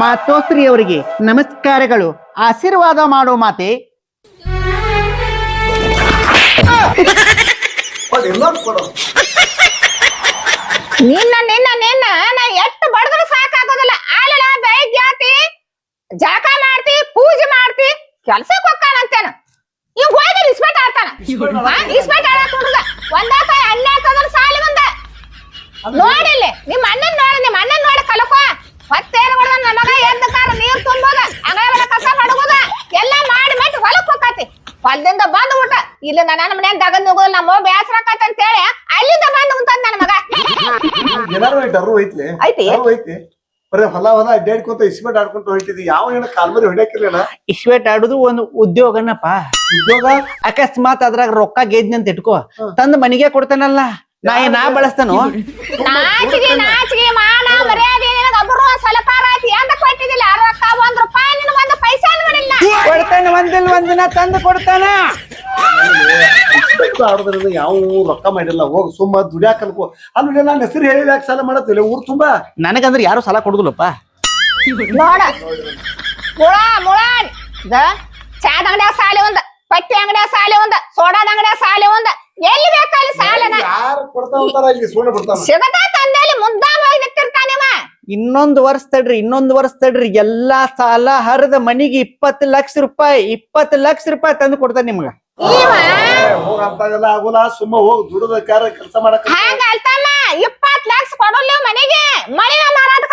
ಮಾತೋಶ್ರೀ ಅವರಿಗೆ ನಮಸ್ಕಾರಗಳು. ಆಶೀರ್ವಾದ ಮಾಡೋ ಮಾತೆ. ನಿನ್ನ ನಿನ್ನ ನಿನ್ನ, ನಾ ಎಷ್ಟು ಬಡದ್ರು ಸಾಕಾಗೋದಿಲ್ಲ. ಆಲಲ, ಬೆಳಿಗ್ಗೆ ಆತಿ, ಜಾಕ ಮಾಡ್ತಿ, ಪೂಜೆ ಮಾಡ್ತಿ ಕೆಲ್ಸಕ್ಕೆ ಹೋಗ್ತಾನಂತೇನ ಇವ್ ಹೋಗಿ ಇಸ್ಪೆಟ್ ಆಡ್ತಾನ. ಇಸ್ಪೆಟ್ ಆಡಕ್ ಹುಡುಗ. ಒಂದಾತ ಅಣ್ಣ ಹಾಕೋದ್ರ ಸಾಲಿ ಮುಂದ. ನೋಡಿಲ್ಲಿ, ನಿಮ್ಮ ಅಣ್ಣನ್ ನೋಡಿ, ನಿಮ್ಮ ಅಣ್ಣನ್ ನೋಡಿ, ಕಲಕೋ. ಮತ್ತೇನು ಮಾಡ್ದ? ನನ್ನ ಮಗ ಎದ್ದ ಕಾರ ನೀರ್ ತುಂಬೋದ ಅಂಗಳ ಕಸ ಮಡಗೋದ ಎಲ್ಲ ಮಾಡಿ ಮಾಡಿ ಹೊಲಕ್ ಹೋಗತಿ ಹೊಲದಿಂದ ಬಂದ್ ಊಟ. ಇಲ್ಲ ನನ್ನ ಮನ್ಯಾಗ ದಗದ್ ನುಗೋದ್ ನಮ್ಮ ಬೇಸರ ಆಕತ್ ಅಂತ ಹೇಳಿ ಅಲ್ಲಿಂದ ಬಂದ್ ಉಂಟದ್ ನನ್ನ ಮಗ. ಏನಾರು ಡರು ಐತ್ಲಿ? ಐತಿ? ಡರು ಐತಿ. ಬರೀ ಹೊಲ ಹೊಲ ಅಡ್ಡಾಡ್ಕೊಂತ ಇಸ್ಮೆಟ್ ಆಡ್ಕೊಂತ ಹೊಂಟಿದ್ವಿ ಯಾವ ಏನ ಕಾಲ್ಮರಿ ಹೊಡ್ಯಾಕಿರ್ಲಿಲ್ಲ? ಇಶ್ವೇಟ್ ಆಡುದು ಒಂದು ಉದ್ಯೋಗನಪ್ಪ. ಉದ್ಯೋಗ? ಅಕಸ್ಮಾತ್ ಅದ್ರಾಗ ರೊಕ್ಕ ಗೆದ್ನಿ ಅಂತ ಇಟ್ಕೋ. ತಂದ್ ಮನಿಗೆ ಕೊಡ್ತಾನಲ್ಲ. ನಾ ಏನ್ ನಾ ಬಳಸ್ತಾನು? ನಾಚಿಗೆ ನಾಚಿಗೆ ಮಾನ ಮರ್ಯಾದೆ ನಿನಗ ಒಬ್ರು ಒಂದ್ ರೊಕ್ಕ ರೂಪಾಯಿ ನಿನ್ ಒಂದ್ ಪೈಸಾ ನೋಡಿಲ್ಲ ಕೊಡ್ತಾನ ಒಂದಿಲ್ ಒಂದಿನ ತಂದು ಕೊಡ್ತಾನ. ಆಡೋದ್ರಿಂದ ಯಾವ ರೊಕ್ಕ ಮಾಡಿಲ್ಲ. ಹೋಗ್ ಸುಮ್ಮ ದುಡ್ಯಾಕ ಅನ್ಕೋ. ಅಲ್ಲಿ ನಾನು ಹೆಸರು ಹೇಳಿ ಯಾಕೆ ಸಾಲ ಮಾಡತ್ತಿಲ್ಲ ಊರ್ ತುಂಬಾ. ನನಗಂದ್ರ ಯಾರು ಸಾಲ ಕೊಡುದಿಲ್ಲಪ್ಪ. ನೋಡ. ಮುಳ ಮುಳ. ದ ಚಾದ ಅಂಗಡಿಯ ಸಾಲಿ ಒಂದ ಪಟ್ಟಿ ಅಂಗಡಿಯ ಸಾಲೆ ಒಂದ ಸೋಡಾದ ಅಂಗಡಿಯ ಸಾಲೆ ಒಂದ. ಎಲ್ಲಿ ಬೇಕಲ್ಲಿ ಸಾಲನ? ಯಾರು ಕೊಡ್ತಾ ಹೋಗ್ತಾರ ಇಲ್ಲಿ ಬಿಡ್ತಾನ. ಮುದ್ದಾಮವಾಗಿ ನಿಂತಿರ್ತಾನಿವ ಇನ್ನೊಂದ್ ವರ್ಷ ತಡ್ರಿ ಇನ್ನೊಂದು ವರ್ಷ ತಡ್ರಿ ಎಲ್ಲಾ ಸಾಲ ಹರಿದ ಮನಿಗೆ ಇಪ್ಪತ್ತು ಲಕ್ಷ ರೂಪಾಯಿ ಇಪ್ಪತ್ತು ಲಕ್ಷ ರೂಪಾಯಿ ತಂದು ಕೊಡ್ತಾನೆ ನಿಮ್ಗ. ಆಗೋಲ್ಲ ಸುಮ್ಮ ಹೋಗ್ ದುಡದ ಕಾರ ಕೆಲಸ ಮಾಡಕ್ ಅಲ್ತಮ್ಮ ಲಕ್ಷ ಕೊಡಲ್ಲ ಮನೆಗೆ ಮಾರಾಟ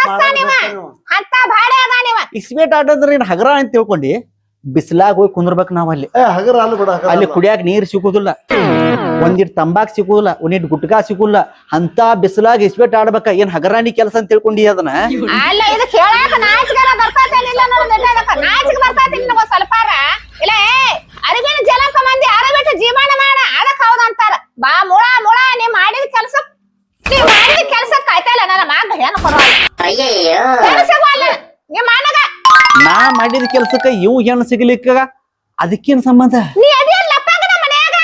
ಅಂತ ಭಾಡೆ ಆಡೋದ್ರ ಏನ್ ಹಗರ ಅಂತ ತಿಳ್ಕೊಂಡಿ? ಬಿಸಿಲಾಗ ಹೋಗಿ ಕುಂದ್ರಬೇಕು ನಾವ್ ಅಲ್ಲಿ. ಏ ಹಗರ ಅಲ್ಲ ಬಿಡ ಅಲ್ಲಿ. ಕುಡಿಯಾಕ ನೀರ್ ಸಿಗುದಿಲ್ಲ ಒಂದಿಟ್ ತಂಬಾಕ್ ಸಿಗುದಿಲ್ಲ ಒಂದಿಟ್ ಗುಟ್ಕಾ ಸಿಗುಲ್ಲ ಅಂತ ಬಿಸಿಲಾಗ ಇಸ್ಬೇಟ್ ಆಡ್ಬೇಕ. ಏನ್ ಹಗರಾಣಿ ಕೆಲಸ ಅಂತ ತಿಳ್ಕೊಂಡಿ ಅದನ್ನ? ಅಲ್ಲ ಇದು ಕೇಳಾಕ ನಾಚಿಕೆಲ್ಲ ಬರ್ತೈತೇನಿಲ್ಲ ನೋಡು ನೆಟ್ಟದಕ್ಕ ನಾಚಿಕೆ ಬರ್ತೈತಿ ನಿನಗ ಸ್ವಲ್ಪಾರ ಇಲ್ಲ ಏ ಅರಿವಿನ ಜಲಕ ಮಂದಿ ಅರಬಿಟ್ಟು ಜೀವನ ಮಾಡ. ಅದಕ್ಕ ಹೌದ ಅಂತಾರ. ಬಾ ಮುಳ ಮುಳ ನೀ ಮಾಡಿದ ಕೆಲಸ. ನೀ ಮಾಡಿದ ಕೆಲಸಕ್ಕೆ ಆಯ್ತಲ್ಲ ನನ್ನ ಮಗ ಹೆಣ್ಣು ಕೊಡೋಲ್ಲ ಕೆಲಸಕ್ಕೂ ಅಲ್ಲ. ನಿಮ್ಮ ಅಣ್ಣಗ ನಾ ಮಾಡಿದ ಕೆಲ್ಸಕ್ಕ ಇವು ಹೆಣ್ಣು ಸಿಗ್ಲಿಕ್ಕ ಅದಕ್ಕೇನು ಸಂಬಂಧ? ನೀ ಅದೇನ್ ಲಪ್ಪಂಗ ನಮ್ಮ ಮನ್ಯಾಗ?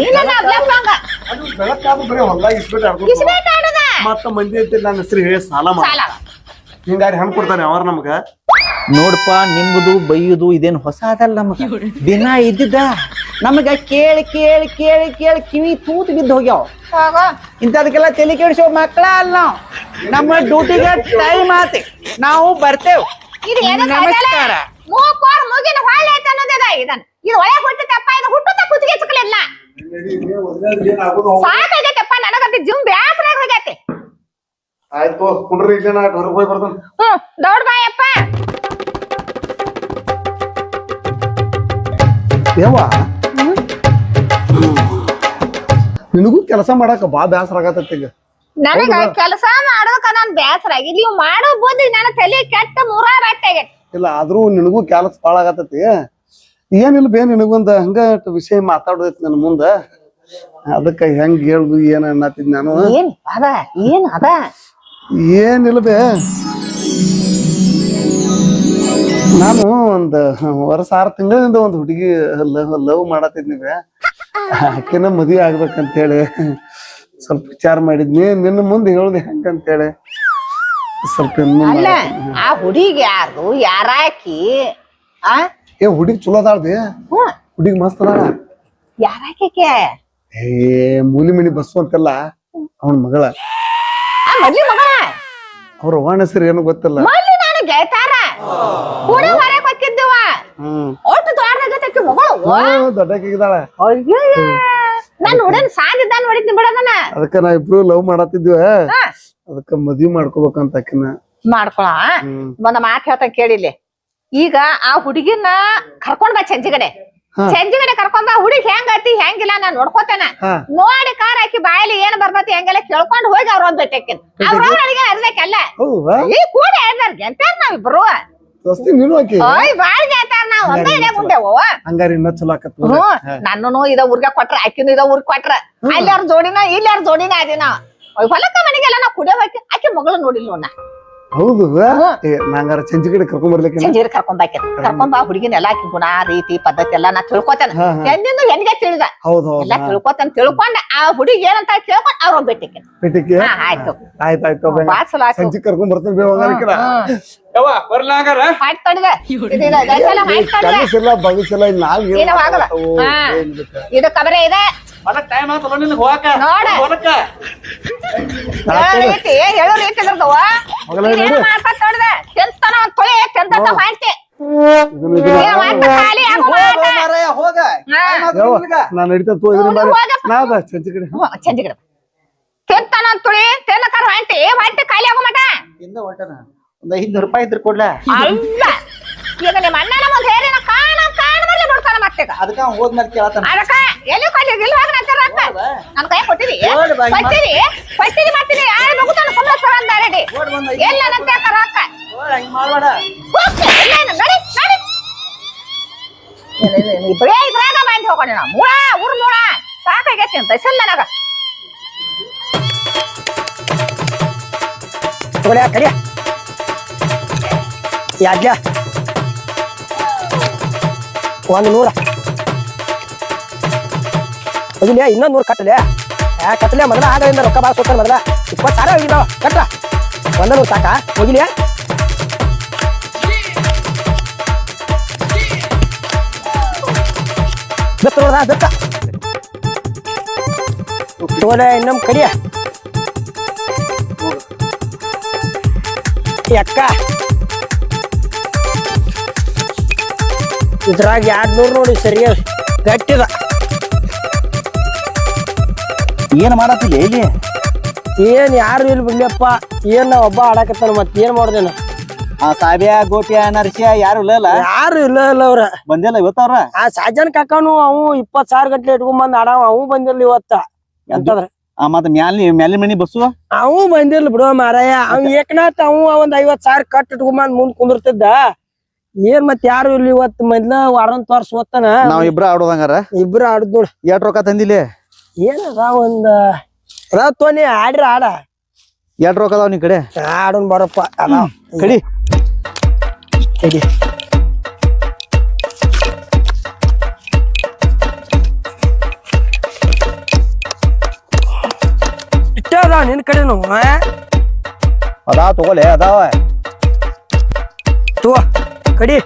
ನೀನ ಲಪ್ಪಂಗ ಅದು ಬೆಳಕಾದ ಬರೀ ಹೊಲ್ದಾಗ ಇಸ್ಬಿಟ್ಟು ಆಡ್ಕೊಂತ ಇಸ್ಬೇಟ್ ಆಡದ? ಮತ್ತ ಮಂದಿ ಅಂತ ನನ್ನ ಹೆಸರು ಹೇಳಿ ಸಾಲ ಮಾಡ. ಸಾಲ. ಹಿಂಗಾರಿ ಹಣ್ಣು ಕೊಡ್ತಾನೆ ಅವ್ರ ನಮ್ಗ. ನೋಡ್ಪ ನಿಮ್ಮದು ಬೈಯುದು ಇದೇನು ಹೊಸ ಅದಲ್ಲ ನಮಗ? ದಿನ ಇದ್ದಿದ್ದ? ನಮಗ ಕೇಳಿ ಕೇಳಿ ಕೇಳಿ ಕೇಳಿ ಕಿವಿ ತೂತ್ ಬಿದ್ದು ಹೋಗ್ಯಾವ. ಹೋಗೋ ಇಂಥದಕ್ಕೆಲ್ಲ ತಲೆ ಕೆಡಿಸೋ ಮಕ್ಕಳ ಅಲ್ಲ ನಾವು. ನಮ್ಮ ಡ್ಯೂಟಿಗೆ ಟೈಮ್ ಆತಿ. ನಾವು ಬರ್ತೇವ್. ಇದು ಏನೋ ನಮಸ್ಕಾರ. ಮೂಕೋರ್ ಮುಗಿನ ಹೊಳ್ಳೆ ಐತೆ ಅನ್ನೋದಿದ ಇದನ್. ಇದು ಒಳಗೆ ಹುಟ್ಟಿತಪ್ಪ ಇದು ಹುಟ್ಟುತ್ತ ಕುತ್ತಿಗೆ ಚಿಕ್ಕಲಿಲ್ಲ ಸಾಕಾಗೈತಪ್ಪ ನನಗಂತ ಜಿಮ್ ಬ್ಯಾಸರ ಹೋಗೈತಿ ಆಯ್ತು ಕುಡ್ರಿ ಇಲ್ಲ ನಾ ಹೊರಗೆ ಹೋಗಿ ಬರ್ತಾನ. ಹ್ಮ್ ದೌಡ್ ಬಾಯಪ್ಪ. ಯವ್ವ ನಿನಗೂ ಕೆಲಸ ಮಾಡಾಕ ಬಾ ಬ್ಯಾಸರ ಆಗತ್ತೆ ಈಗ. ನನಗ ಕೆಲಸ ಮಾಡೋದಕ್ಕ ನಾನ್ ಬ್ಯಾಸರ ಆಗಿ ನೀವು ಮಾಡೋ ಬುದ್ಧಿ ನನ್ನ ತಲೆ ಕೆಟ್ಟ ಮೂರ ಬಟ್ಟೆಗೆ ಇಲ್ಲ ಆದ್ರೂ ನಿನಗೂ ಕೆಲಸ ಭಾಳ ಆಗತ್ತೈತಿ. ಏನಿಲ್ಲ ಬೇ ನಿನಗೊಂದ ಹಂಗ ವಿಷಯ ಮಾತಾಡೋದೈತಿ ನನ್ನ ಮುಂದ. ಅದಕ್ಕ ಹೆಂಗ್ ಹೇಳುದು ಏನ ಅನ್ನತ್ತಿದ್ ನಾನು? ಏನ್ ಅದ ಏನ್ ಅದ? ಏನಿಲ್ಲ ಬೇ. ನಾನು ಒಂದ್ ವರ್ಷ ಆರು ತಿಂಗಳಿಂದ ಒಂದ್ ಹುಡುಗಿ ಲವ್ ಲವ್ ಮಾಡತ್ತಿದ್ ಬೇ. ಆಕೆನ ಮದ್ವೆ ಆಗ್ಬೇಕಂತೇಳಿ ಸ್ವಲ್ಪ ವಿಚಾರ ಮಾಡಿದ್ನಿ. ನಿನ್ನ ಮುಂದೆ ಹೇಳುದು ಹೆಂಗಂತೇಳಿ? ಸ್ವಲ್ಪ ಇನ್ನು ಅಲ್ಲ ಆ ಹುಡುಗಿ ಯಾರು ಯಾರಾಕಿ ಆ? ಏ ಹುಡುಗಿ ಚಲೋ ಅದಾಳ್ದೆ. ಹುಡುಗಿ ಮಸ್ತ್ ಅದಾಳ. ಯಾರಾಕಿಕೆ ಏ ಮೂಲಿ ಮನಿ ಬಸ್ಸು ಅಂತೆಲ್ಲ ಅವನ ಮಗಳ. ಆ ಮದ್ಲಿ ಮಗಳ ಅವ್ರ ಹೆಸರು ಏನು ಗೊತ್ತಿಲ್ಲ. ನಾನು ಗೆಳತಾರ. ಕೂಡ ಹೊರಗೆ ಹೋಗಿದ್ದವ ಹ್ಮ್. ದೊಡ್ಡಕ್ಕಿದ್ದಾಳ. ನಾನು ನೋಡನ್ ಸಾಧಿದ್ದ ನೋಡಿದ್ನಿ ಬಿಡದನ ಅದಕ್ಕ ನಾ ಇಬ್ರು ಲವ್ ಮಾಡತ್ತಿದ್ವಿ ಅದಕ್ಕ ಮದ್ವಿ ಮಾಡ್ಕೋಬೇಕಂತ ಅಕ್ಕನ ಮಾಡ್ಕೊಳ. ಒಂದ್ ಮಾತ್ ಹೇಳ್ತ ಕೇಳಿಲಿ ಈಗ ಆ ಹುಡುಗಿನ ಕರ್ಕೊಂಡ್ ಬಾ ಚಂಜಿಗಡೆ. ಚಂಜಿಗಡೆ ಕರ್ಕೊಂಡ್ ಬಾ ಹುಡುಗಿ ಹೆಂಗತಿ ಹೆಂಗಿಲ್ಲ ನಾನ್ ನೋಡ್ಕೋತೇನ. ನೋಡಿ ಕಾರ್ ಹಾಕಿ ಬಾಯಲ್ಲಿ ಏನ್ ಬರ್ಬತಿ ಹೆಂಗೆಲ್ಲ ಕೇಳ್ಕೊಂಡ್ ಹೋಗಿ ಅವ್ರ ಒಂದ್ ಬೆಟ್ಟಕ್ಕಿನ್ ಅವ್ರ ಅಡಿಗೆ ಅರ್ಬೇಕಲ್ಲ ಈ ಕೂಡ ಹೇಳ್ದಾರ ಗೆಂತಾರ ನಾವಿಬ್ರು? ದೋಸ್ತಿ ನೀನು ಹಾಕಿ ಓಯ್ ಬಾಳ್ ಗೆಂತಾರ ನಾವ್ ಒಂದ ಇಡೇ ಮುಂದೆವು ಹಂಗಾರಿ ಇನ್ನ ಚಲೋ ಆಕತ್ ನೋಡ್ರಿ. ಹ್ಮ್ ನನ್ನನು ಇದ ಊರ್ಗ ಕೊಟ್ರ ಆಕಿನ ಇದ ಊರ್ಗ್ ಕೊಟ್ರ. ಅಲ್ಲಿ ಅವ್ರ ಜೋಡಿನ ಇಲ್ಲಿ ಅವ್ರ ಜೋಡಿನ ಅದಿನ. ಹೊಲಕ್ಕ ಮನೆಗೆಲ್ಲ ನಾವ್ ಕುಡಿಯೋ ಆಕಿ ಆಕೆ ಮಗಳು ನೋಡಿಲ್ಲ ನೋಡ ಹೌದು. ಏ ನಂಗಾರ ಚಂಚಿ ಕಡೆ ಕರ್ಕೊಂಡ್ ಬರ್ಲಿಕ್ಕೆ ಕರ್ಕೊಂಡ್ ಕರ್ಕೊಂಬಾಕಿ ಕರ್ಕೊಂಬಾ ಹುಡುಗಿನ ಎಲ್ಲಾ ಆಕಿ ಗುಣ ರೀತಿ ಪದ್ಧತಿ ಎಲ್ಲಾ ನಾ ತಿಳ್ಕೊತೇನೆ. ಎಂದಿಂದ ಹೆಣ್ಗೆ ತಿಳಿದ. ಹೌದು ಹೌದು. ಎಲ್ಲಾ ತಿಳ್ಕೊತೇನೆ ತಿಳ್ಕೊಂಡ ಆ ಹುಡುಗಿ ಏನಂತ ಕೇಳ್ಕೊಂಡ್ ಅವ್ರ ಬೆಟ್ಟಿಗೆ ಪೆಟ್ಟಿಗೆ ಹಾ ಆಯ್ತು. ಆಯ್ತ್ ಆಯ್ತು. ಆಯ್ತು ಸಂಜೆ ಕರ್ಕೊಂಡ್ ಬರ್ತೇನೆ ಬೇ ಹೋಗಾರಿಕಿನ ಯವ್ವ ಬರ್ಲಾಗಾರ ಮಾಡಿ ತೊಡ್ದ. ಗಂಟೆಲ್ಲ ಮಾಡಿ ತೊಡ್ದ. ಕೆಲಸ ನಾವ್ ಏನ್ ಏನೂ ಆಗಲ್ಲ. ಇದು ಕಬರೆ ಇದೆ. ಹೊಲಕ್ ಟೈಮ್ ಆತಲ್ಲ ನಿನಗ್ ಹೋಗಾಕ ನೋಡ. ಹೊಲಕ್ಕ ಹೇಳೋ ರೀತಿ ಹೇಳೋ ರೀತಿ ಇದ್ರದವ ಮಗಳೇ ಏನ್ ನೋಡು. ಮಾಡ್ತಾ ತೊಡ್ದ ಕೆಂತನ ಒಂದ್ ತೊಳೆ ಕೆಂತ ಹೊಂಟಿ ಇದನ್ನ ಇದನ್ನ ಏ, ಒಂದ್ ಖಾಲಿ ಆಗೋ ಮಾಟ. ಮಾರಾಯ ಹೋಗ ಹಾ. ಯವ್ವ, ನಾನ್ ನಡೀತಾ ತೋ ಇದ್ರ ಹೋಗು, ಹೋಗಪ್ಪ. ನಾದ ಚಂಚಿ ಕಡೆ ಹ್ಞೂ, ಚಂದಿಗಿಡ ಕೆಂತನ ಒಂದ್ ತುಳಿ ತೆಲಕರ ಹೊಂಟಿ ಹೊಂಟಿ ಖಾಲಿ ಆಗೋ ಮಟ ಇಂದ ಹೊಂಟನ ಒಂದ್ ಐದ್ನೂರು ರೂಪಾಯಿ ಇದ್ರ ಕೊಡ್ಲಾ ಅಲ್ಲ ಈಗ ನಿಮ್ಮ ಅಣ್ಣನ ಮುಂದೆ ಹೇರಿನ ಕಾಣ ಕಾಣದಲ್ಲಿ ಬಿಡ್ತಾನ ಮತ್ತೆ ಈಗ. ಅದಕ್ಕ ಅವ್ನ್ ಹೋದ್ಮೇಲೆ ಕೇಳತಾನ ಅದಕ್ಕ ಎಲ್ಲಿ ಕೊಡ್ಲಿ ಇಲ್ಲಿ ಹೋಗಿ ನಂತರ ರೊಕ್ಕ ನನ್ ಕೈ ಕೊಟ್ಟಿರಿ ಕೊಟ್ಟಿರಿ ಕೊಟ್ಟಿರಿ ಮಾಡ್ತೀನಿ ಯಾರು ಸಂಬಳ ಅಂದಾರಡಿ ನೋಡ್ ಬಂದ ಎಲ್ಲ ರೊಕ್ಕ. ನಡಿ ನಡಿ. ಇಬ್ಬರೇ ಇದ್ರಾಗ ಮಾಡಿ ಹೋಗೋಣ ನಾವು. ಮೂಳ ಊರ್ ಮೂಳ. ಸಾಕಾಗೈತಿ ಅಂತ ನನಗ. ತಗೊಳ್ಯ ಕಡಿಯ ಯಾದ್ಯ ಒಂದು ನೂರ. ಹೋಗಿಲ್ಲ ಇನ್ನೊಂದು ನೂರು ಕಟ್ಟಲೆ ಯಾ ಕಟ್ಟಲೆ ಮೊದಲ ಆಗಲಿಂದ ರೊಕ್ಕ ಭಾಳ ಸೋತಾನ ಮೊದಲ. ಇಪ್ಪತ್ತು ಸಾವಿರ ಹೋಗಿದ್ದಾವ ಕಟ್ಟ ಒಂದ ನೂರು ಸಾಕ? ಹೋಗಿಲ್ಲ ಬೆತ್ತ ನೋಡ್ದ ಬೆತ್ತ. ತೋಲೆ ಇನ್ನೊಮ್ಮೆ ಕಡಿಯ ಅಕ್ಕ. ಇದ್ರಾಗ ಎರಡು ನೂರು ನೋಡಿ ಸರಿ ಗಟ್ಟಿದ. ಏನ್ ಮಾಡತ್ತ ಇಲ್ಲಿ? ಏನ್ ಯಾರು ಇಲ್ಲಿ ಬಿಡ್ಲಿಯಪ್ಪ? ಏನ್ ನಾ ಒಬ್ಬ ಆಡಕತ್ತಾನ ಮತ್ ಏನ್ ಮಾಡ್ದೇನ? ಆ ಸಾಬಿಯ ಗೋಟ್ಯ ನರಸ್ಯ ಯಾರು ಇಲ್ಲ ಯಾರು ಇಲ್ಲ ಇಲ್ಲ ಅವ್ರ. ಬಂದಿಲ್ಲ ಇವತ್ತವ್ರ ಆ ಸಾಜನ್ ಕಾಕಾನು ಅವು ಇಪ್ಪತ್ ಸಾವಿರ ಗಂಟೆ ಇಟ್ಕೊಂಡ್ ಬಂದ್ ಆಡವ ಅವು ಬಂದಿಲ್ಲ ಇವತ್ತ. ಎಂತಂದ್ರ. ಆ ಮತ್ತ ಮ್ಯಾಲಿ ಮ್ಯಾಲಿ ಮನಿ ಬಸ್ಸು? ಅವು ಬಂದಿಲ್ಲ ಬಿಡು ಮಾರಾಯ. ಅವ್ ಏಕನಾಥ್ ಅವು ಒಂದ್ ಐವತ್ ಸಾವಿರ ಕಟ್ ಇಟ್ಕೊಂಡ್ ಮುಂದ್ ಕುಂದಿರ್ತಿದ್ದ. ಏನ್ ಮತ್ ಯಾರು ಇಲ್ಲಿ ಇವತ್ ಮೊದ್ಲ ವಾರನ್ ತೋರ್ಸ್ ಓದ್ತಾನ ನಾವ್ ಇಬ್ರ ಆಡೋದಂಗಾರ? ಇಬ್ರು ಆಡುದ್ ನೋಡ್. ಎಷ್ಟ್ ರೊಕ್ಕ ತಂದಿಲ್ಲ ಏನದ ಒಂದ ಅದಾವ ತೋನಿ ಆಡ್ರ ಆಡ. ಎರಡು ರೊಕ್ಕ ಅದಾವ ನಿನ್ ಕಡೆ? ಆಡೋನ್ ಬರಪ್ಪ ಅದಾವ. ಕಡಿ. ಕಡಿ. ಇಷ್ಟ ಅದಾವ ನಿನ್ ಕಡೆನು? ಅದಾವ ತಗೋಲೆ ಅದಾವ. ತಗೋ ಕಡಿ.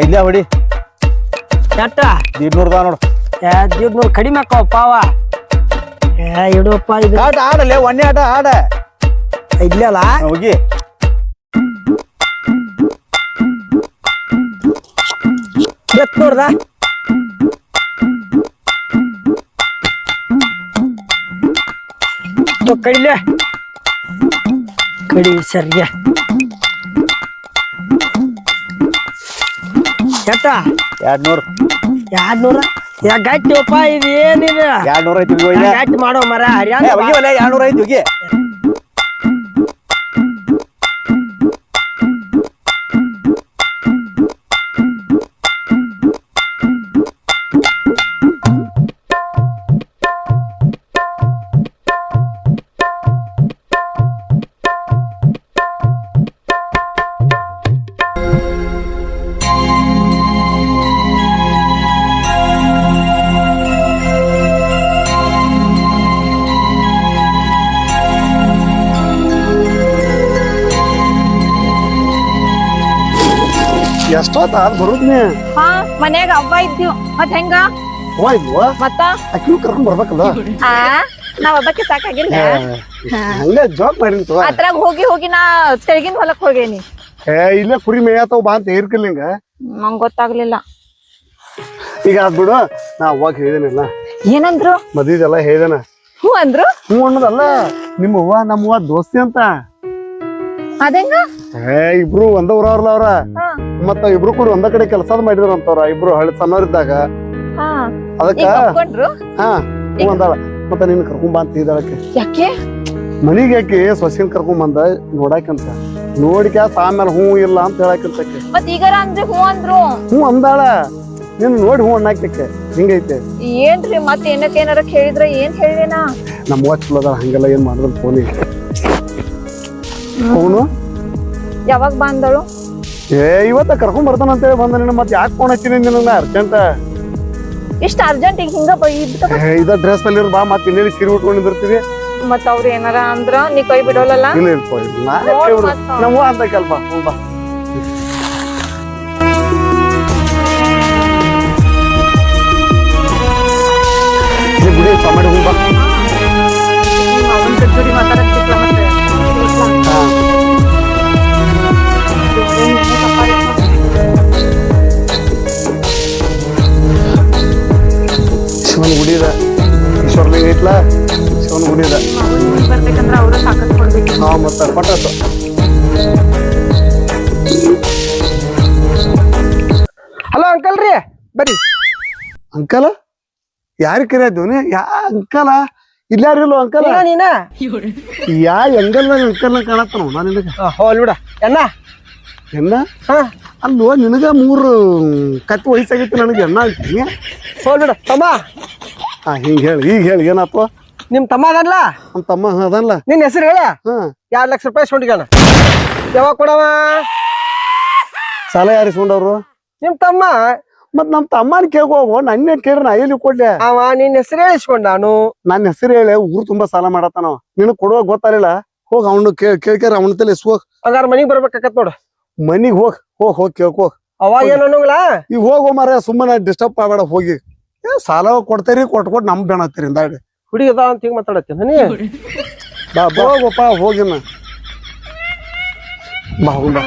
ಐದ್ಲೇ ಹೊಡಿ ಎಟ್ಟ? ದೀಡ್ನೂರ್ ಅದಾವ ನೋಡು. ದೀಡ್ ನೂರು ಕಡಿಮೆ ಹಾಕವಪ್ಪ ಪಾವ. ಏ ಇಡುವಪ್ಪ ಇದು ಆಟ ಆಡಲೆ ಒನ್ನೆ ಆಟ ಆಡ. ಇಡ್ಲಲ್ಲ ಹೋಗಿ. ಬೆತ್ ನೋಡ್ದ? ಕಡಿಲೆ. ಕಡಿ ಸರಿಯ ಎಟ್ಟ ಎರಡ್ ನೂರ್ ಎರಡ್ ನೂರ ಯಾ ಗಟ್ಟಿಯಪ್ಪ ಇದು ಏನಿದೆ? ಎರಡ್ ನೂರ ಐತಿ ಗಟ್ಟಿ ಮಾಡೋ ಮರ ಹರಿಯಾಣ ಹೋಗಿ ಒಲೆ ಎರಡ್ ನೂರ ಐತಿ ಹೋಗಿ. ಎಷ್ಟೊತ್ತ ಬರುದ್ನಿ. ಹಾ ಮನ್ಯಾಗ ಅವ್ವ ಇದ್ದೀವ್. ಮತ್ ಹೆಂಗ? ಅವ್ವ ಇದ್ವ? ಮತ್ತ? ಅಕ್ಕಿ ಕರ್ಕೊಂಡ್ ಬರ್ಬೇಕಲ್ಲ? ಆ ನಾವ್ ಹಬ್ಬಕ್ಕೆ ಸಾಕಾಗಿಲ್ಲ ಹಂಗೆ ಜಾಬ್ ಮಾಡಿನ ತಗೋ. ಅದ್ರಾಗ ಹೋಗಿ ಹೋಗಿ ನಾ ತೆಳಗಿನ ಹೊಲಕ್ ಹೋಗೇನಿ. ಏ ಇಲ್ಲೇ ಕುರಿ ಮೇಯತಾವ್ ಬಾ ಅಂತ ಏರ್ಕಲ್ಲಿಂಗ ನಂಗ್? ಗೊತ್ತಾಗ್ಲಿಲ್ಲ. ಈಗ ಅದ್ ಬಿಡು ನಾ ಅವ್ವಾಗ ಹೇಳಿದೇನಲ್ಲ. ಏನಂದ್ರು? ಮದ್ವಿದೆಲ್ಲ ಹೇಳಿದೇನ. ಹ್ಞೂ ಅಂದ್ರು? ಹ್ಞೂ ಅನ್ನೋದಲ್ಲ ನಿಮ್ಮ ಅವ್ವ ನಮ್ಮ ಅವ್ವ ದೋಸ್ತಿ ಅಂತ. ಅದೇಂಗ? ಏ ಇಬ್ರು ಒಂದ ಊರವ್ರಲ್ಲ ಅವ್ರ. ಹಾ. ಮತ್ತ ಇಬ್ರು ಕೂಡ ಒಂದ ಕಡೆ ಕೆಲಸ ಮಾಡಿದ್ರ ಅಂತವ್ರ ಇಬ್ರು ಹಳ್ಳಿ ಸಣ್ಣವರಿದ್ದಾಗ. ಹಾ. ಅದಕ್ಕ ಈಗ ಹಾ ಅಂದಾಳ ಮತ್ತ ನಿನ್ ಕರ್ಕೊಂಡ್ ಬಾ ಅಂತ ಇದ್ದಾಳಕ್ಕೆ ಯಾಕೆ? ಮನಿಗೆ ಯಾಕೆ ಸೊಸಿನ್ ಕರ್ಕೊಂಡ್ ಬಂದ ನೋಡಾಕಂತ. ನೋಡಿಕ ಆಮೇಲೆ ಹೂ ಇಲ್ಲ ಅಂತ ಹೇಳಾಕಂತಕ್ಕೆ ಮತ್ ಈಗಾರ ಅಂದ್ರೆ ಹ್ಞೂ ಅಂದಾಳ. ನಿನ್ ನೋಡಿ ಹೂ ಅನ್ನಾಕ್ತಕ್ಕೆ ಹಿಂಗೈತೆ? ಏನ್ರಿ ಮತ್ತೆ ಏನಕ್ಕೆ ಏನಾರ ಕೇಳಿದ್ರ ಏನ್ ಹೇಳಿದೇನಾ? ನಮ್ಮ ವಾಚ್ ಚಲೋ ಅದ ಹಂಗೆಲ್ಲ ಏನ್ ಮಾಡಿದ್ರು ಫೋನಿ ಅವನು? ಯಾವಾಗ ಬಂದಳು? ಏ ಇವತ್ತ ಕರ್ಕೊಂಡ್ ಬರ್ತಾನ ಅಂತೇಳಿ ಬಂದ ನಿನ್ನ ಮತ್ತೆ ಯಾಕೆ ಫೋನ್ ಹಚ್ಚಿನಿ ನಿನ್ನ ಅರ್ಜೆಂಟ್ ಇಷ್ಟ ಅರ್ಜೆಂಟ್ ಈಗ ಹಿಂಗ ಬೈ ಇದ ಡ್ರೆಸ್ ಅಲ್ಲಿ ಬಾ ಮತ್ತೆ ಇನ್ನೇನು ಸೀರೆ ಉಟ್ಕೊಂಡಿರ್ತೀವಿ ಮತ್ತ ಅವ್ರು ಏನಾರ ಅಂದ್ರ ನೀ ಕೈ ಬಿಡೋಲ್ಲ ಇಲ್ಲ ಇಲ್ಲ. ನಮ್ಮ ಅಂತ ಕೆಲ್ಪ ಬಾ ಗುಡಿ ಈಶ್ವರಲಿಂಗ ಐತ್ಲ ಶಿವನ ಗುಡಿ ಇದೆ ಬರ್ಬೇಕಂದ್ರ ಅವ್ರ ಸಾಕತ್ ಕೊಡ್ಬೇಕು. ಹಾ ಮತ್ತ ಪಟಾತು ಹಲೋ ಅಂಕಲ್ ರೀ ಬರ್ರಿ ಅಂಕಲ? ಯಾರು ಕರೆಯದವನಿ ಯಾ ಅಂಕಲ? ಇಲ್ಲಾರಿಲ್ಲ ಅಂಕಲ? ನೀನ ನೀನ? ಯಾ ಎಂಗಲ್ ಅಂಕಲ್ ಕಾಣತ್ತನು ನಾನು ನಿನಗೆ? ಹೋಲ್ ಬಿಡ. ಎಣ್ಣ ಎನ್ನ? ಹಾ. ಅಲ್ಲೋ ನಿನಗ ಮೂರು ಕತ್ತು ವಯಸ್ಸಾಗಿತ್ತು ನನಗೆ ಎಣ್ಣ ಅಂತೀನಿ. ಹೋಲ್ ಬಿಡ. ತಮ್ಮ. ಹಾ ಹಿಂಗೆ ಹೇಳಿ ಈಗ ಹೇಳಿ ಏನಪ್ಪ ನಿಮ್ ತಮ್ಮ ಅದನ್ಲ? ನಮ್ಮ ತಮ್ಮ ಅದನ್ಲ. ಅದಲ್ಲ ನಿನ್ ಹೆಸರು ಹೇಳ? ಹಾ. ಎರಡ್ ಲಕ್ಷ ರೂಪಾಯಿ ಇಸ್ಕೊಂಡಿಗಣ ಯಾವಾಗ ಕೊಡವ? ಸಾಲ ಯಾರು ಇಸ್ಕೊಂಡವ್ರು? ನಿಮ್ ತಮ್ಮ? ಮತ್ ನಮ್ಮ ತಮ್ಮನ ಕೇಳ್ಕೋ ನನ್ನ ಕೇಳಿ ನಾ ಎಲ್ಲಿ ಕೊಡ್ಲೆ? ಅವ ನಿನ್ ಹೆಸರು ಹೇಳಿಸ್ಕೊಂಡ ನಾನು ನನ್ನ ಹೆಸರು ಹೇಳಿ ಊರು ತುಂಬಾ ಸಾಲ ಮಾಡತ್ತಾನವ ನಿನಗ್ ಕೊಡುವಾಗ ಗೊತ್ತಾರಿಲ್ಲ ಹೋಗ ಅವನು ಕೇಳ್ಕ್ಯಾರ ಅವನ ತಲೆ ಹೋಗ್. ಹಂಗಾರ ಮನಿಗ್ ಬರ್ಬೇಕಾಕತ್ ನೋಡು. ಮನಿಗ್ ಹೋಗ್ ಹೋಗ್ ಹೋಗ್ ಕೇಳ್ಕೋ ಅವಾಗ ಏನ್ ಅನ್ನೋಂಗಿಲ್ಲ? ಈಗ ಹೋಗೋ ಮಾರ ಸುಮ್ಮನೆ ಡಿಸ್ಟರ್ಬ್ ಮಾಡಬೇಡ ಹೋಗಿ. ಏ ಕೊಡ್ತೇರಿ ಕೊಟ್ ಕೊಟ್ಕೊಟ್ ನಮ್ ಬೆಣ ಹತ್ತೀರಿ ಹಿಂದಾಡಿ ಅದಾವ ಅಂತ ಹಿಂಗ್ ಮಾತಾಡತ್ತೀನಿ ನೀ ಬಾ ಬಾ ಹೋಗಪ್ಪ ಹೋಗಿನ ಬಾ ಹೋಗ್ ಬಾ.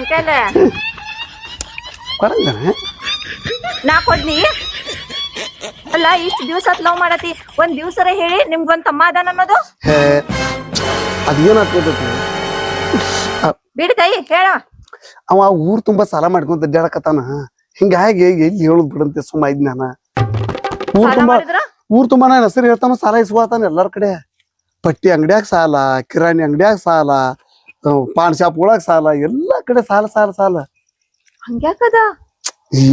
ಬರಂಗನೆ ನಾ ಕೊಡ್ನಿ. ಅಲ್ಲ ಇಷ್ಟ ದಿವಸ ಲವ್ ಮಾಡತಿ ಒಂದ್ ದಿವಸರ ಹೇಳಿ ನಿಮ್ಗೊಂದ್ ತಮ್ಮ ಅದಾನ ಅನ್ನೋದು ಹೇ ಅದೇನಾಗ್ತೈತಿ ಬಿಡಿ ತಾಯಿ ಹೇಳ. ಅವ ಊರ್ ತುಂಬಾ ಸಾಲ ಮಾಡ್ಕೊಂತ ಅಡ್ಡಾಡಕತ್ತಾನ ಹಿಂಗಾಗಿ ಎಲ್ಲಿ ಹೇಳುದ್ ಬಿಡಂತೆ ಸುಮ್ಮ ಇದ್ ನಾನ. ಊರ್ ತುಂಬಾ ಊರ್ ತುಂಬಾ ನಾನು ಹೆಸರು ಹೇಳ್ತಾನ ಸಾಲ ಇಸ್ಕೊತಾನ ಎಲ್ಲಾರ ಕಡೆ. ಪಟ್ಟಿ ಅಂಗಡ್ಯಾಗ ಸಾಲ ಕಿರಾಣಿ ಅಂಗಡಿಯಾಗ ಸಾಲ ಪಾನ್ ಶಾಪ್ ಒಳಗ್ ಸಾಲ ಎಲ್ಲಾ ಕಡೆ ಸಾಲ ಸಾಲ ಸಾಲ. ಹಂಗ್ಯಾಕದ?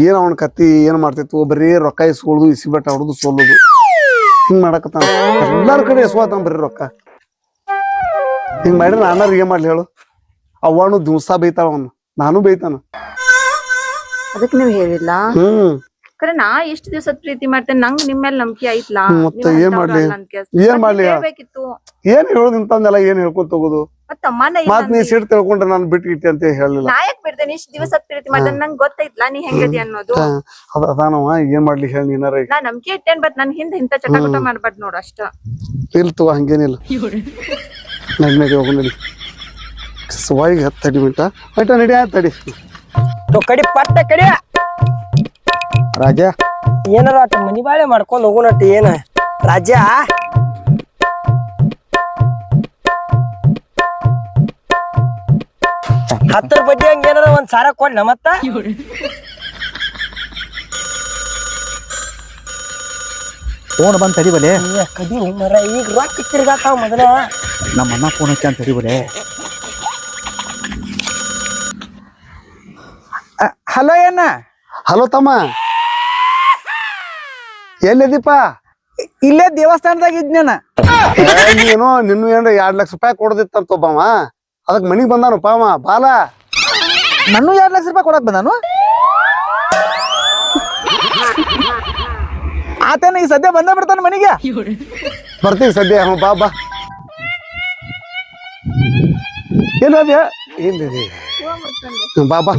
ಏನ್ ಅವನ ಕತ್ತಿ ಏನ್ ಮಾಡ್ತಿತ್ತು? ಬರೀ ರೊಕ್ಕ ಇಸ್ಕೊಳ್ಳೋದು ಇಸಿಬೆಟ್ಟ ಹೊಡೆದು ಸೋಲೋದು. ಹಿಂಗ್ ಮಾಡಕತ್ತಾನ. ಎಲ್ಲಾರ ಕಡೆ ಇಸ್ಕೊತಾನ ಬರೀ ರೊಕ್ಕ. ಹಿಂಗ್ ಮಾಡಿ ನಾನಾರ ಏನ್ ಮಾಡ್ಲಿ ಹೇಳು. ಅವನು ದಿವ್ಸ ಬೈತಾಳ ಅವನು. ನಾನು ಬೈತಾನ. ಅದಕ್ಕೆ ನೀವ್ ಹೇಳಿಲ್ಲ? ಹ್ಮ್. ಕರೆ ನಾ ಎಷ್ಟು ದಿವಸ ಪ್ರೀತಿ ಮಾಡ್ತೇನೆ? ನಂಗ್ ನಿಮ್ ಮೇಲೆ ನಂಬಿಕೆ ಐತ್ಲಾ ಮತ್ತೆ ಏನ್ ಮಾಡ್ಲಿ? ಏನ್ ಮಾಡ್ಲಿ? ಹೇಳ್ಬೇಕಿತ್ತು. ಏನ್ ಹೇಳೋದು ಇಂತಂದೆಲ್ಲ ಏನ್ ಹೇಳ್ಕೊಂತ ಹೋಗೋದು ಮತ್ ನೀ. ಸಿಟ್ ತಿಳ್ಕೊಂಡ್ರೆ ನಾನು ಬಿಟ್ಟಿಟ್ಟಿ ಅಂತ ಹೇಳಿಲ್ಲ ನಾ ಯಾಕ್ ಬಿಡ್ತೇನೆ? ಇಷ್ಟ ದಿವಸ ಪ್ರೀತಿ ಮಾಡ್ತೇನೆ? ನಂಗ್ ಗೊತ್ತೈತ್ಲಾ ನೀ ಹೆಂಗದಿ ಅನ್ನೋದು? ಅದ ಅದಾನವ ಏನ್ ಮಾಡ್ಲಿ ಹೇಳಿ ನೀನಾರ ನಾ ನಂಬಿಕೆ ಇಟ್ಟೇನ್ ಬಟ್ ನನ್ ಹಿಂದ ಇಂತ ಚಟಪಟ ಮಾಡ್ಬಾರ್ದು ನೋಡು ಅಷ್ಟ. ಇಲ್ಲ ತಗೋ ಹಂಗೇನಿಲ್ಲ ನಡಿ ನಡಿ ಹೋಗು ನಡಿ. ಸವಾಯಿಗೆ ಹತ್ತು ತಡಿ ಬಿಟ್ಟ ಆಯ್ತಾ ನಡಿ ಆಯ್ತು ತಡಿ. ಕಡಿ ಪಟ್ಟ ಕಡಿ. ರಾಜ? ಏನಾರ ಆಟ ಮನಿ ಬಾಳೆ ಮಾಡ್ಕೊಂಡ್ ಹೋಗೋಣಟ್ ಏನ? ರಾಜ ಹತ್ತರ ಬಡ್ಡಿ ಹಂಗ ಏನಾರ ಒಂದ್ ಸಾರ ಕೊಡ್ಲ ಮತ್ತ? ಫೋನ್ ಬಂದ್ ತಡಿಬಲೆ. ಕಡಿ ಮರ ಈಗ ರೊಕ್ಕ ತಿರ್ಗಾತಾವ ಮೊದಲ. ನಮ್ಮ ಅಣ್ಣ ಫೋನ್ ಹಚ್ಚ ಅಂತ ತಡಿಬಲೆ. ಹಲೋ ಏನ ಹಲೋ ತಮ್ಮ. ಎಲ್ಲಿದೀಪ ಇಲ್ಲೇ ದೇವಸ್ಥಾನದಾಗ ಇದ್ನೇನ ಏ, ನೀನು ನಿನ್ನ ಏನ್ರ ಎರಡ್ ಲಕ್ಷ ರೂಪಾಯಿ ಕೊಡದಿತ್ತಂತ ಒಬ್ಬವ? ಅದಕ್ ಮನಿಗ್ ಬಂದಾನಪ್ಪ ಅವ ಬಾಲ? ನಾನು ಎರಡ್ ಲಕ್ಷ ರೂಪಾಯಿ ಕೊಡಕ್ ಬಂದಾನು? ಆತೇನ ಈ ಸದ್ಯ ಬಂದ ಬಿಡ್ತಾನ ಮನಿಗೆ? ಬರ್ತೀವಿ ಸದ್ಯ ಹ್ಞೂ ಬಾ ಬಾ. ಏನದ ಏನಿದೆ ಬಾ ಬಾ.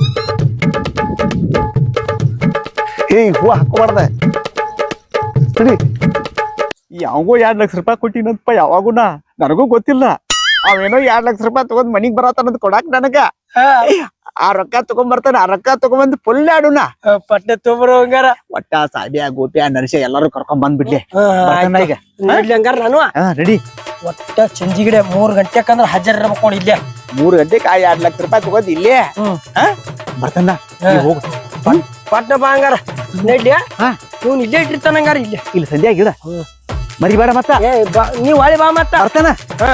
ಏಯ್ ಹೂ ಹಾಕೋಬಾರ್ದ ನಡಿ ಯಾವಾಗೋ ಎರಡ್ ಲಕ್ಷ ರೂಪಾಯಿ ಕೊಟ್ಟಿನಂತಪ್ಪ ಯಾವಾಗುನ? ನನಗೂ ಗೊತ್ತಿಲ್ಲ. ಅವೇನೋ ಎರಡ್ ಲಕ್ಷ ರೂಪಾಯಿ ತಗೊಂಡ್ ಮನಿಗ್ ಬರತಾನಂತ ಕೊಡಾಕ್ ನನಗ. ಆ ರೊಕ್ಕ ತಗೊಂಡ್ ಬರ್ತಾನ ಆ ರೊಕ್ಕ ತಗೊಂಡ್ ಫುಲ್ ಆಡುನ ಪಟ್ಟೆ ತೊಂಬರೋ ಹಂಗಾರ. ಒಟ್ಟ ಗೋಪಿ ಆ ನರ್ಷ ಎಲ್ಲಾರು ಕರ್ಕೊಂಡ್ ಬಂದ್ಬಿಡ್ಲಿ. ಹಂಗಾರ ನಾನು? ರೆಡಿ. ಒಟ್ಟ ಚಂಜಿಗಿಡೆ ಮೂರ್ ಗಂಟೆಕಂದ್ರ ಹಾಜರ್ ಇರ್ಬೇಕು ನೋಡಿ ಇಲ್ಲೇ. ಮೂರ್ ಗಂಟೆಗೆ ಆ ಎರಡ್ ಲಕ್ಷ ರೂಪಾಯಿ ತಗೊಂಡ್ ಇಲ್ಲೇ. ಬರ್ತಾನ ಪಟ್ಟಪ್ಪ ಹೋಗು. ಪಟ್ಟ ಬಾ ಹಂಗಾರ ನಡ್ಲಿ ಹಾ. ಇವ್ನು ಇಲ್ಲೇ ಇಟ್ಟಿರ್ತಾನಂಗಾರ ಇಲ್ಲ. ಇಲ್ಲೇ ಗಿಡ ಮರಿಬೇಡ ಮತ್ತ? ಏ ಬಾ ನೀವ್ ಹೊಳಿ ಬಾ ಮತ್ತ. ಬರ್ತಾನ? ಹಾ.